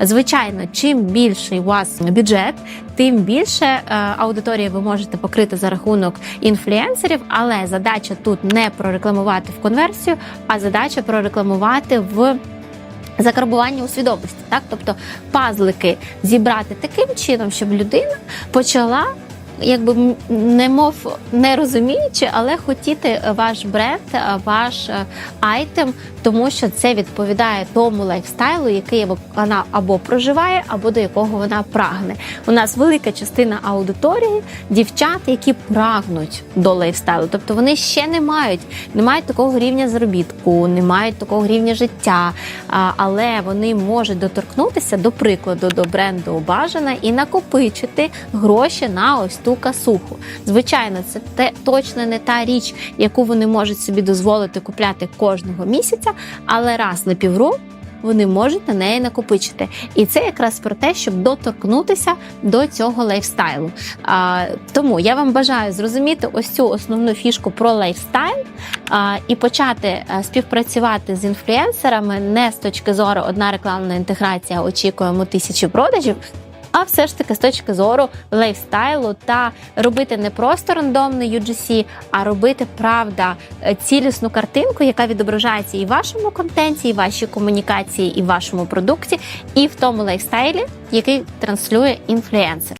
Звичайно, чим більший у вас бюджет, тим більше е, аудиторії ви можете покрити за рахунок інфлюенсерів, але задача тут не прорекламувати в конверсію, а задача прорекламувати в закарбування у свідомості, так тобто пазлики зібрати таким чином, щоб людина почала. Якби немов не розуміючи, але хотіти ваш бренд, е, ваш е, айтем, тому що це відповідає тому лайфстайлу, який вона або проживає, або до якого вона прагне. У нас велика частина аудиторії дівчат, які прагнуть до лайфстайлу, тобто вони ще не мають, не мають такого рівня заробітку, не мають такого рівня життя, але вони можуть доторкнутися до прикладу до бренду бажана і накопичити гроші на ось ту касуху. Звичайно, це те точно не та річ, яку вони можуть собі дозволити купляти кожного місяця, але раз на півроку вони можуть на неї накопичити. І це якраз про те, щоб доторкнутися до цього лайфстайлу. А, тому я вам бажаю зрозуміти ось цю основну фішку про лайфстайл а, і почати е, співпрацювати з інфлюенсерами не з точки зору одна рекламна інтеграція, очікуємо тисячі продажів. А все ж таки з точки зору лайфстайлу та робити не просто рандомний UGC, а робити правда е, цілісну картинку, яка відображається і в вашому контенті, і в вашій комунікації, і в вашому продукті, і в тому лайфстайлі, який транслює інфлюенсер.